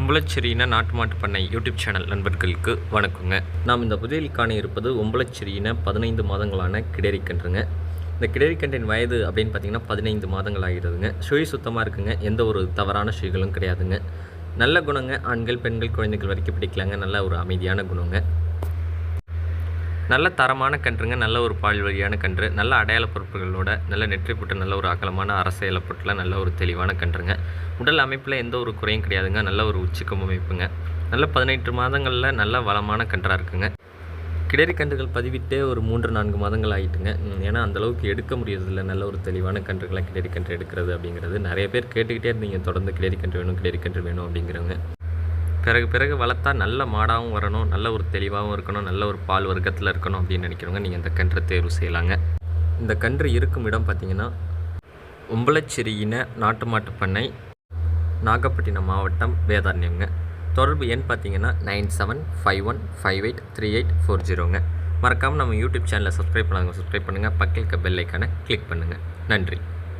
உம்பளச்செரியின நாட்டு மாட்டு பண்ணை யூடியூப் சேனல் நண்பர்களுக்கு வணக்கங்க. நாம் இந்த புதியலில் காண இருப்பது உம்பளச்செரியின பதினைந்து மாதங்களான கிடேரி கன்றுங்க. இந்த கிடேரி கன்றின் வயது அப்படின்னு பார்த்தீங்கன்னா பதினைந்து மாதங்கள் ஆகிடுதுங்க. சுழி சுத்தமாக இருக்குங்க. எந்த ஒரு தவறான சுழிகளும் கிடையாதுங்க. நல்ல குணங்க ஆண்கள் பெண்கள் குழந்தைகள் வரைக்கும் பிடிக்கலாங்க. நல்ல ஒரு அமைதியான குணங்க. நல்ல தரமான கன்றுங்க நல்ல ஒரு பால் வழியான கன்று நல்ல அடையாள பொருட்களோட நல்ல நெற்றி போட்டு நல்ல ஒரு அகலமான அரசியலை போட்டுல நல்ல ஒரு தெளிவான கன்றுங்க. உடல் அமைப்பில் எந்த ஒரு குறையும் கிடையாதுங்க நல்ல ஒரு உச்சிக்கும் அமைப்புங்க நல்ல பதினெட்டு மாதங்களில் நல்ல வளமான கன்றாக இருக்குங்க. கிடரி கன்றுகள் பதிவிட்டே ஒரு மூன்று நான்கு மாதங்கள் ஆகிட்டுங்க ஏன்னா அந்தளவுக்கு எடுக்க முடியறதில்ல நல்ல ஒரு தெளிவான கன்றுகளை கிடரி கன்று எடுக்கிறது அப்படிங்கிறது. நிறைய பேர் கேட்டுக்கிட்டே இருந்தீங்க தொடர்ந்து கிடரி கன்று வேணும் கிடரி கன்று வேணும் அப்படிங்கிறவங்க. பிறகு பிறகு வளர்த்தா நல்ல மாடாகவும் வரணும் நல்ல ஒரு தெளிவாகவும் இருக்கணும் நல்ல ஒரு பால் வர்க்கத்தில் இருக்கணும் அப்படின்னு நினைக்கிறவங்க நீங்கள் இந்த கன்றை தேர்வு செய்யலாங்க. இந்த கன்று இருக்கும் இடம் பார்த்தீங்கன்னா உம்பளச்சிறியின நாட்டு மாட்டு பண்ணை நாகப்பட்டினம் மாவட்டம் வேதாரண்யங்க தொடர்பு எண் பார்த்தீங்கன்னா nine seven five one five eight three eight four ஜீரோங்க. மறக்காமல் நம்ம யூடியூப் சேனலை சப்ஸ்கிரைப் பண்ணாங்க சப்ஸ்கிரைப் பண்ணுங்கள் பக்கத்தில் பெல் ஐக்கானை கிளிக் பண்ணுங்கள் நன்றி.